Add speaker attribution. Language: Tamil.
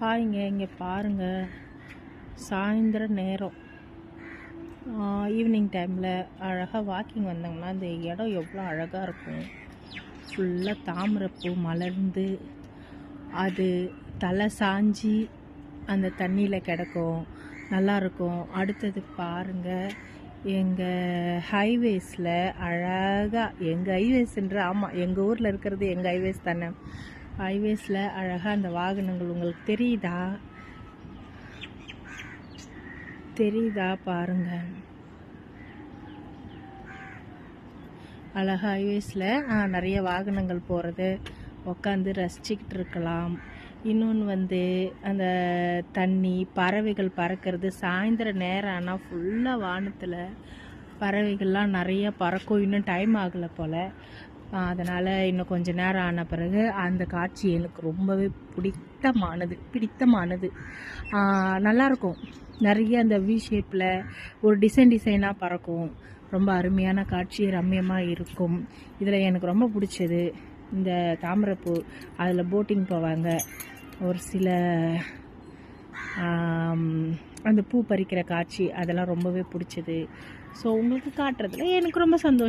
Speaker 1: ஹாய்ங்க இங்கே பாருங்கள் சாயந்தர நேரம். ஈவினிங் டைமில் அழகாக வாக்கிங் வந்தாங்கன்னா இந்த இடம் எவ்வளோ அழகாக இருக்கும். ஃபுல்லாக தாமரைப்பூ மலர்ந்து அது தலை சாஞ்சி அந்த தண்ணியில் கிடக்கும். நல்லாயிருக்கும் அடுத்தது பாருங்கள் எங்கள் ஹைவேஸில் அழகாக எங்கள் ஹைவேஸ்ன்ற ஆமாம் எங்கள் ஊரில் இருக்கிறது எங்கள் ஹைவேஸ் தானே. ஹைவேஸில் அழகாக அந்த வாகனங்கள் உங்களுக்கு தெரியுதா? தெரியுதா பாருங்க. அழகாக ஹைவேஸில் நிறைய வாகனங்கள் போகிறது உட்காந்து ரசிச்சுக்கிட்டு இருக்கலாம். இன்னொன்று வந்து அந்த தண்ணி பறவைகள் பறக்கிறது. சாயந்தர நேரம் ஆனால் ஃபுல்லாக வானத்தில் பறவைகள்லாம் நிறைய பறக்கும். இன்னும் டைம் ஆகலை போல். அதனால் இன்னும் கொஞ்ச நேரம் ஆன பிறகு அந்த காட்சி எனக்கு ரொம்பவே பிடித்தமானது பிடித்தமானது. நல்லாயிருக்கும். நிறைய அந்த வி ஷேப்பில் ஒரு டிசைன் டிசைனாக பறக்கும். ரொம்ப அருமையான காட்சி ரம்மியமாக இருக்கும். இதில் எனக்கு ரொம்ப பிடிச்சது இந்த தாமரைப்பூ. அதில் போட்டிங் போவாங்க. ஒரு சில அந்த பூ பறிக்கிற காட்சி அதெல்லாம் ரொம்பவே பிடிச்சது. ஸோ உங்களுக்கு காட்டுறதுல எனக்கு ரொம்ப சந்தோஷம்.